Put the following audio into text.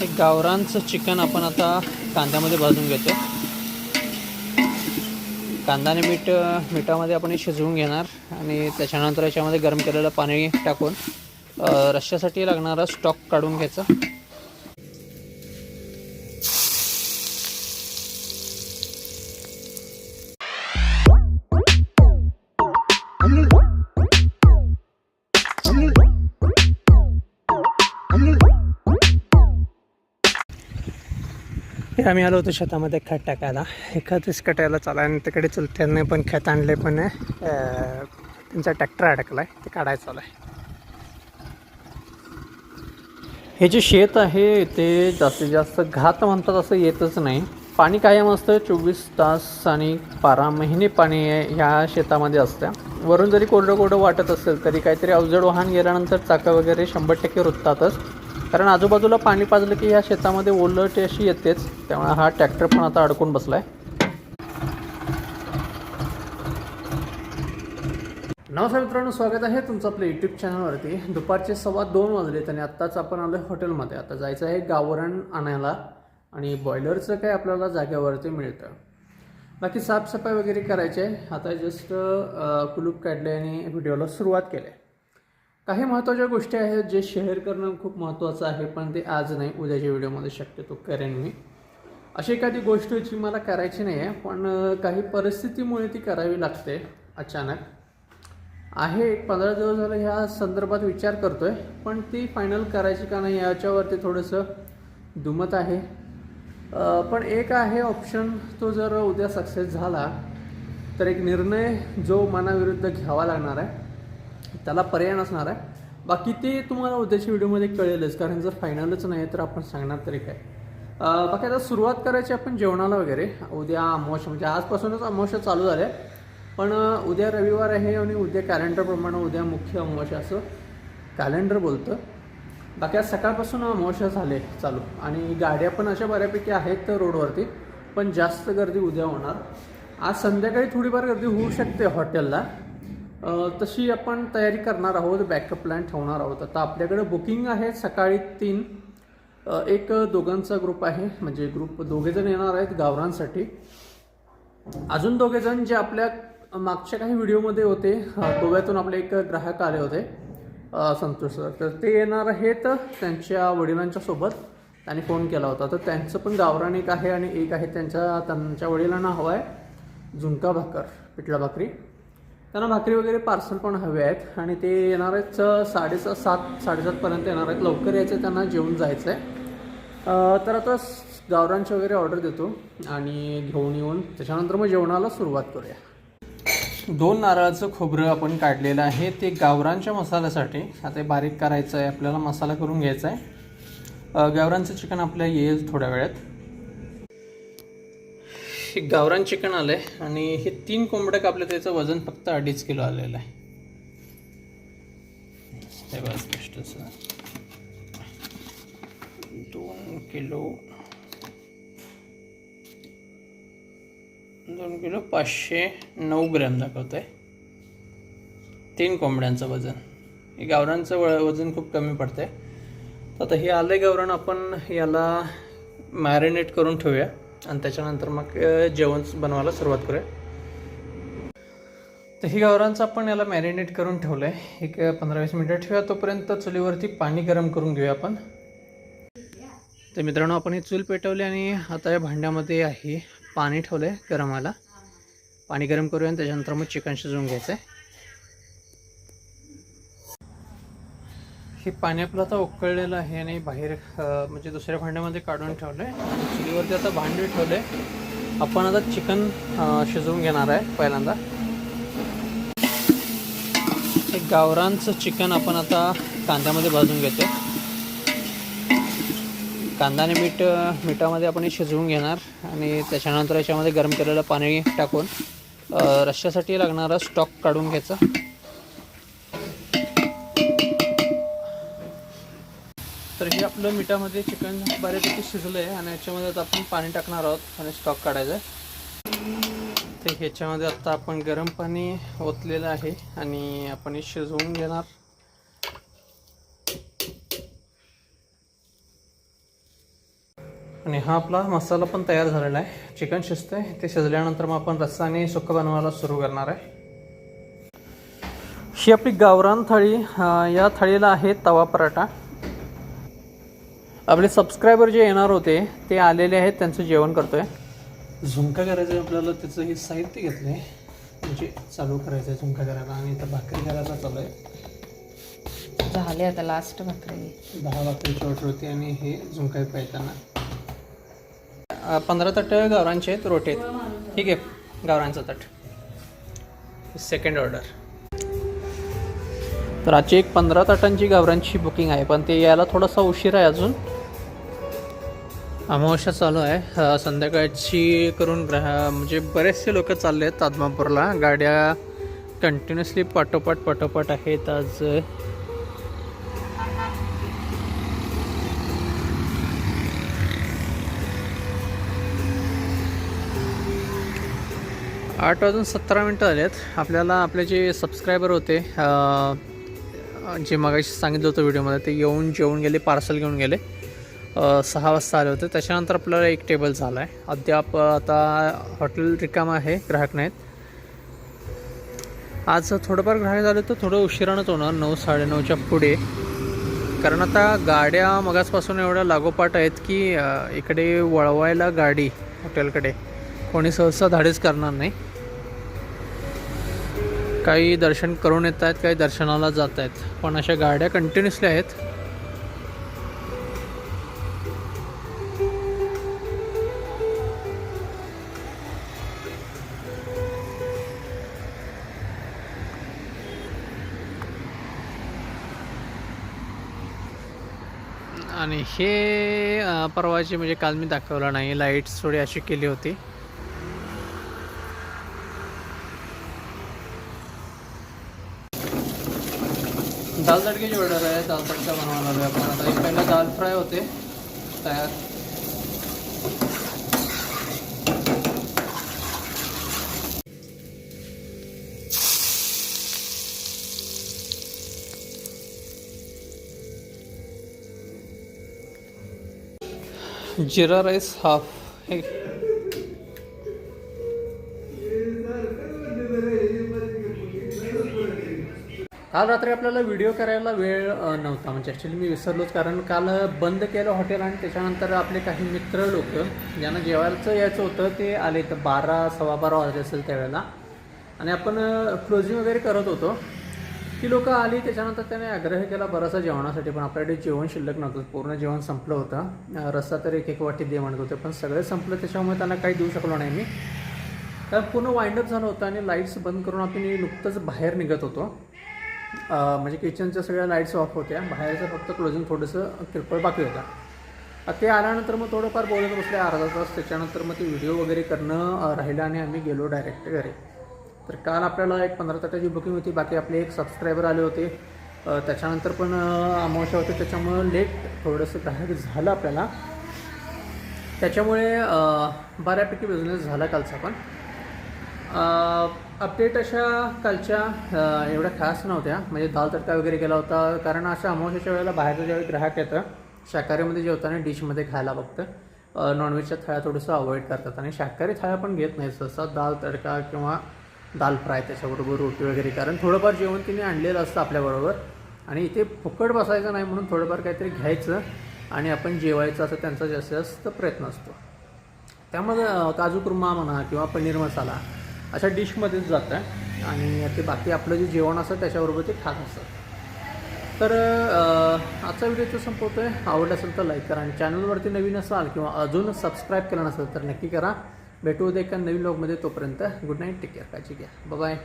हे गावरांचं चिकन आपण आता कांद्यामध्ये भाजून घेतो कांदा आणि मीठ मिठामध्ये आपण हे शिजवून घेणार आणि त्याच्यानंतर याच्यामध्ये गरम केलेलं पाणी टाकून रश्श्यासाठी लागणारा स्टॉक काढून घ्यायचा. आम्ही आलो होतो शेतामध्ये खत टाकायला. हे खत कटायला चालू आहे आणि तिकडे चुलत्याने पण खत आणले पण आहे. त्यांचा ट्रॅक्टर अडकला आहे ते काढायचं चालू आहे. हे जे शेत आहे ते जास्तीत जास्त घात म्हणतात असं येतच नाही. पाणी कायम असतं चोवीस तास आणि बारा महिने पाणी ह्या शेतामध्ये असतं. वरून जरी कोरडं कोरडं वाटत असेल तरी काहीतरी अवजड वाहन गेल्यानंतर चाकं वगैरे शंभर टक्के रुततातच. कारण आजूबाजूला पाणी पाजलं की ह्या शेतामध्ये ओलट अशी येतेच त्यामुळे हा ट्रॅक्टर पण आता अडकून बसला आहे नमस्कार मित्रांनो स्वागत आहे तुमचं आपल्या यूट्यूब चॅनलवरती दुपारचे सव्वा दोन वाजलेत आणि आत्ताच आपण आलो हॉटेलमध्ये आता जायचं आहे गावरण आणायला आणि बॉयलरचं काय आपल्याला जाग्यावरती मिळतं. बाकी साफसफाई वगैरे करायची आहे. आता जस्ट कुलूप काढले आणि व्हिडिओला सुरुवात केली आहे. काही महत्त्वाच्या गोष्टी आहेत जे शेअर करणं खूप महत्त्वाचं आहे पण ते आज नाही उद्याच्या व्हिडिओमध्ये शक्यतो करेन मी. अशी एखादी गोष्ट जी मला करायची नाही आहे पण काही परिस्थितीमुळे ती करावी लागते अचानक. आहे एक पंधरा दिवस झालं ह्या संदर्भात विचार करतो आहे पण ती फायनल करायची का नाही याच्यावरती थोडंसं दुमत आहे. पण एक आहे ऑप्शन तो जर उद्या सक्सेस झाला तर एक निर्णय जो मनाविरुद्ध घ्यावा लागणार आहे. त्याला पर्याय नसणार आहे. बाकी ते तुम्हाला उद्याच्या व्हिडिओमध्ये कळेलच कारण जर फायनलच नाही तर आपण सांगणार तरी काय. बाकी आता सुरुवात करायची आपण जेवणाला वगैरे. उद्या अमावश म्हणजे आजपासूनच अमावस्या चालू झाल्या पण उद्या रविवार आहे आणि उद्या कॅलेंडरप्रमाणे उद्या मुख्य अमावस्या असं कॅलेंडर बोलतं. बाकी आज सकाळपासून अमावस्या झाले चालू. आणि गाड्या पण अशा बऱ्यापैकी आहेत रोडवरती पण जास्त गर्दी उद्या होणार. आज संध्याकाळी थोडीफार गर्दी होऊ शकते हॉटेलला. तशी आपण तयारी करणार आहोत बॅकअप प्लॅन ठेवणार आहोत. आता आपल्याकडे बुकिंग आहे सकाळी तीन. एक दोघांचा ग्रुप आहे म्हणजे ग्रुप दोघेजण येणार आहेत गावरांसाठी. अजून दोघेजण जे आपल्या मागच्या काही व्हिडिओमध्ये होते गोव्यातून आपले एक ग्राहक आले होते संतोष सर. तर ते येणार आहेत त्यांच्या वडिलांच्या सोबत. त्यांनी फोन केला होता. तर त्यांचं पण गावरान एक आहे आणि एक आहे त्यांच्या त्यांच्या वडिलांना हवं आहे झुणका भाकर पिठला भाकरी. त्यांना भाकरी वगैरे पार्सल पण हवे आहेत आणि ते येणार आहेत साडेसहा साडेसात सात साडेसातपर्यंत येणार आहेत. लवकर यायचं त्यांना जेवून जायचं आहे तर आता गावरांची वगैरे ऑर्डर देतो आणि घेऊन येऊन त्याच्यानंतर मग जेवणाला सुरुवात करूया. दोन नारळाचं खोबरं आपण काढलेलं आहे. ते गावरांच्या मसाल्यासाठी. आता बारीक करायचं आहे आपल्याला मसाला करून घ्यायचा आहे गावरांचं चिकन आपल्या येईल थोड्या वेळात. हे गावरान चिकन आलं आहे आणि हे तीन कोंबड्या कापले त्याचं वजन फक्त अडीच किलो आलेलं आहे. स्पष्ट दोन किलो. दोन किलो पाचशे नऊ ग्रॅम दाखवत आहे तीन कोंबड्यांचं वजन. हे गावरांचं व- वजन खूप कमी पडतंय. आता हे आलं गावरान आपण याला मॅरिनेट करून ठेवूया. आणि त्याच्यानंतर मग जेवण बनवायला सुरुवात करूया. तर ही गावरांचं आपण याला मॅरिनेट करून ठेवलं आहे एक पंधरा वीस मिनटं ठेवूया. तोपर्यंत चुलीवरती पाणी गरम करून घेऊया आपण. तर मित्रांनो आपण ही चूल पेटवली आणि आता या भांड्यामध्ये आहे पाणी ठेवलं आहे गरमाला पाणी गरम करूया आणि त्याच्यानंतर मग चिकन शिजवून घ्यायचं आहे हे पाणी आपलं आता उकळलेलं आहे आणि बाहेर म्हणजे दुसऱ्या भांड्यामध्ये काढून ठेवलं आहे चुलीवरती आता भांडे ठेवले आपण आता चिकन शिजवून घेणार आहे पहिल्यांदा. एक गावरांचं चिकन आपण आता कांद्यामध्ये भाजून घेतो कांदा आणि मीठ मिठामध्ये आपण हे शिजवून घेणार आणि त्याच्यानंतर याच्यामध्ये गरम केलेलं पाणी टाकून रश्श्यासाठी लागणारा स्टॉक काढून घ्यायचा. तर हे आपलं मिठामध्ये चिकन बऱ्यापैकी शिजलं आहे आणि याच्यामध्ये आता आपण पाणी टाकणार आहोत आणि स्टॉक काढायचं आहे. तर ह्याच्यामध्ये आता आपण गरम पाणी ओतलेलं आहे आणि आपण हे शिजवून घेणार. आणि हा आपला मसाला पण तयार झालेला आहे. चिकन शिजतंय. ते शिजल्यानंतर मग आपण रस्सा आणि सुकं बनवायला सुरू करणार आहे. ही आपली गावरान थाळी या थाळीला आहे तवा पराठा. आपले सबस्क्रायबर जे येणार होते ते आलेले आहेत त्यांचं जेवण करतोय. झुणका करायचं आहे आपल्याला त्याचं हे साहित्य घेतलं आहे म्हणजे चालू करायचं आहे झुणका करायला आणि इथं भाकरी करायला चालू आहे. झाले आता लास्ट भाकरी. दहा भाकरीची ऑर्डर होती आणि हे झुणका पाहताना. पंधरा तट गावरांचे आहेत रोटे आहेत. ठीक आहे गावरांचं तट. सेकंड ऑर्डर तर आजची एक पंधरा ताटांची गावरांची बुकिंग आहे पण ते यायला थोडासा उशीर आहे अजून. अमावस्या चालू आहे. संध्याकाळची करून ग्रह म्हणजे बरेचसे लोक चालले आहेत तादमापूरला गाड्या कंटिन्युअसली पाठोपाठ पाठोपाठ आहेत आज. आठ वाजून सतरा मिनटं झाली आहेत आपल्याला आपले जे सबस्क्रायबर होते जे मगाशी सांगितलं होतं व्हिडिओमध्ये ते येऊन जेवून गेले पार्सल घेऊन गेले. सहा वाजता आले होते. त्याच्यानंतर आपल्याला एक टेबल झाला आहे अद्याप आता हॉटेल रिकाम आहे ग्राहक नाहीत. आज थोडंफार ग्राहक झाले तर थोडं उशिरानंच होणार नऊ साडेनऊच्या पुढे. कारण आता गाड्या मगासपासून एवढ्या लागोपाठ आहेत की इकडे वळवायला गाडी हॉटेलकडे कोणी सहसा धाडीच करणार नाही. काही दर्शन करून येत आहेत काही दर्शनाला जात आहेत पण अशा गाड्या कंटिन्युअसली आहेत. आणि हे परवाची म्हणजे काल मी दाखवलं नाही. लाईट्स थोडी अशी केली होती. दाल तडकेची ऑर्डर आहे. दाल तडका बनवणार आहे आपण. आता एक पहिला दाल फ्राय होते. तयार. Jeera rice half. हे काल रात्री आपल्याला व्हिडिओ करायला वेळ नव्हता. म्हणजे ॲक्च्युली मी विसरलोच कारण काल बंद केलं हॉटेल आणि त्याच्यानंतर आपले काही मित्र लोक ज्यांना जेवायचं यायचं होतं ते आले. तर बारा सव्वा बारा वाजले असेल त्यावेळेला. आणि आपण क्लोजिंग वगैरे करत होतो. ती लोकं आली त्याच्यानंतर त्याने आग्रह केला बराचसा जेवणासाठी पण आपल्याकडे जेवण शिल्लक नव्हतं पूर्ण जेवण संपलं होतं. रस्ता रस्सा तर एक एक वाटी दे म्हणत होते पण सगळे संपलं त्याच्यामुळे त्यांना काही देऊ शकलो नाही मी. कारण पूर्ण वाइंडअप झालं होतं आणि लाईट्स बंद करून आपण नुकतंच बाहेर निघत होतो. म्हणजे किचनच्या सगळ्या लाईट्स ऑफ होत्या. बाहेरचं फक्त क्लोजिंग थोडंसं किरकोळ बाकी होता. ते आल्यानंतर मग थोडंफार बोलत बसले अर्धा तास त्याच्यानंतर मग ते व्हिडिओ वगैरे करणं राहिलं आणि आम्ही गेलो डायरेक्ट घरी. तर काल आपल्याला एक पंधरा ताटाची बुकिंग होती बाकी आपले एक सबस्क्रायबर आले होते. त्याच्यानंतर पण अमावश्या अमावस्या होते त्याच्यामुळं लेट थोडंसं ग्राहक झालं आपल्याला. त्याच्यामुळे बऱ्यापैकी बिझनेस झाला कालचा पण. अपडेट अशा कालच्या एवढ्या खास नव्हत्या. म्हणजे दाल तडका वगैरे गेला होता. कारण अशा अमावस्याच्या वेळेला बाहेरचं ज्यावेळी ग्राहक येतं शाकाहारीमध्ये जेवताना डिशमध्ये खायला बघतं नॉनव्हेजच्या थाळ्या थोडंसं अवॉइड करतात. आणि शाकाहारी थाळ्या पण घेत नाही सहसा. दाल तडका किंवा दाल फ्राय त्याच्याबरोबर रोटी वगैरे. कारण थोडंफार जेवण तिने आणलेलं असतं आपल्याबरोबर. आणि इथे फुकट बसायचं नाही म्हणून थोडंफार काहीतरी घ्यायचं आणि आपण जेवायचं असं त्यांचा जास्तीत जास्त प्रयत्न असतो. त्यामध्ये काजू कुर्मा म्हणा किंवा पनीर मसाला अशा डिशमध्येच जातं. आहे आणि ते बाकी आपलं जे जेवण असतं त्याच्याबरोबर ते खात असतं. तर आजचा व्हिडिओ तो संपवतो आहे आवडला असेल तर लाईक करा आणि चॅनलवरती नवीन असाल किंवा अजून सबस्क्राईब केलं नसेल तर नक्की करा. भेटू उद्या एका नवीन लॉगमध्ये तोपर्यंत गुड नाईट टेक केअर काळजी घ्या. बाय